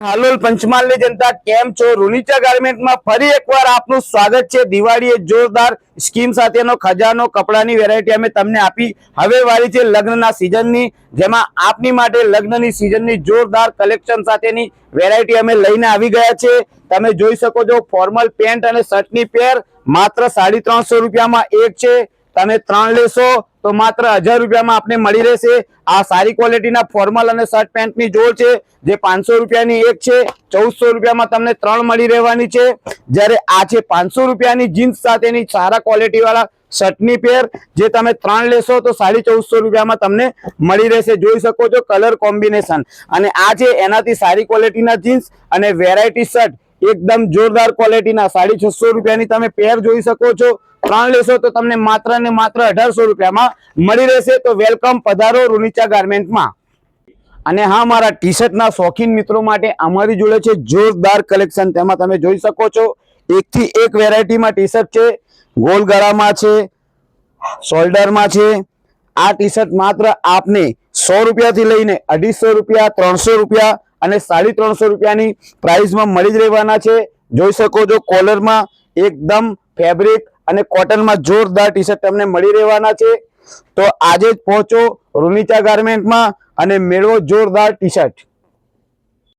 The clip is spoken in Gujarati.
હાલોલ પંચમહાલની જનતા કેમ છો? રૂનીચા ગાર્મેન્ટમાં ફરી એકવાર આપનું સ્વાગત છે. દિવાળી એક જોરદાર સ્કીમ સાથેનો ખજાનો, કપડાની વેરાયટી અમે તમને આપી. હવે વાળી છે લગ્નના સિઝનની જેમાં આપની માટે લગ્નની સિઝનની જોરદાર કલેક્શન સાથેની વેરાયટી અમે લઈને આવી ગયા છે. તમે જોઈ શકો છો ફોર્મલ પેન્ટ અને શર્ટની પેર માત્ર સાડી ત્રણસો રૂપિયામાં એક છે. તમે ત્રણ લેશો તો માત્ર હજાર રૂપિયામાં આપને મળી રહેશે. આ સારી ક્વોલિટીના ફોર્મલ અને શર્ટ પેન્ટની જોડ છે, જે પાંચસો રૂપિયાની એક છે. ચૌદસો રૂપિયામાં તમને ત્રણ મળી રહેવાની છે. જ્યારે આ છે પાંચસો રૂપિયાની જીન્સ સાથેની સારા ક્વોલિટી વાળા શર્ટની પેર જે તમે ત્રણ લેશો તો સાડી ચૌદસો રૂપિયામાં તમને મળી રહેશે. જોઈ શકો છો કલર કોમ્બિનેશન અને આ છે એનાથી સારી ક્વોલિટીના જીન્સ અને વેરાયટી શર્ટ એકદમ જોરદાર ક્વોલિટીના સાડી છસો રૂપિયાની તમે પેર જોઈ શકો છો. ત્રણ લેશો તો તમને માત્ર ને માત્ર અઢારસો રૂપિયામાં મળી રહેશે. તો વેલકમ પધારો રૂનિચા ગાર્મેન્ટમાં અને હા, મારા ટી શર્ટના શોખીન મિત્રો માટે અમારી જોડે છે જોરદાર કલેક્શન તેમાં તમે જોઈ શકો છો એકથી એક વેરાયટીમાં ટી શર્ટ છે. ગોલ ગળામાં છે શોલ્ડરમાં છે. આ ટી શર્ટ માત્ર આપને સો રૂપિયાથી લઈને અઢીસો રૂપિયા, ત્રણસો રૂપિયા અને સાડી ત્રણસો રૂપિયાની પ્રાઇસમાં મળી જ રહેવાના છે. જોઈ શકો છો કોલરમાં એકદમ ફેબ્રિક અને કોટનમાં જોરદાર ટી શર્ટ તમને મળી રહેવાના છે. તો આજે જ પહોંચો રૂનિચા ગાર્મેન્ટમાં અને મેળવો જોરદાર ટી શર્ટ